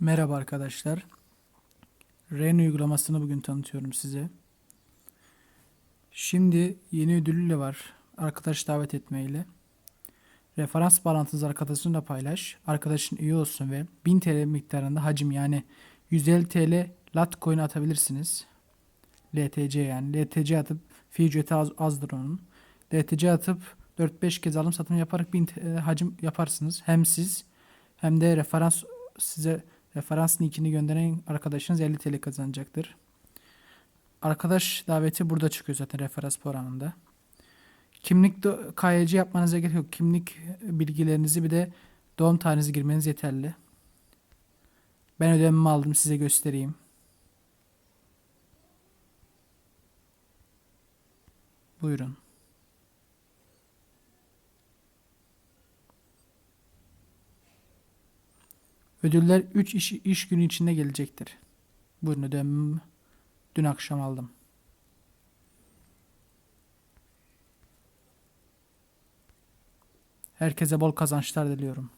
Merhaba arkadaşlar. Ren uygulamasını bugün tanıtıyorum size. Şimdi yeni ödülüyle var. Arkadaş davet etmeyle. Referans bağlantınızı arkadaşınla paylaş. Arkadaşın üye olsun ve 1000 TL miktarında hacim yani 150 TL Litecoin atabilirsiniz. LTC yani. LTC atıp fi ücreti az, azdır onun. LTC atıp 4-5 kez alım satım yaparak 1000 TL hacim yaparsınız. Hem siz hem de referans size referans linkini gönderen arkadaşınız 50 TL kazanacaktır. Arkadaş daveti burada çıkıyor zaten referans programında. Kimlik KYC yapmanıza gerek yok. Kimlik bilgilerinizi bir de doğum tarihinizi girmeniz yeterli. Ben ödememi aldım size göstereyim. Buyurun. Ödüller 3 iş, iş günü içinde gelecektir. Buyurun ödememi dün akşam aldım. Herkese bol kazançlar diliyorum.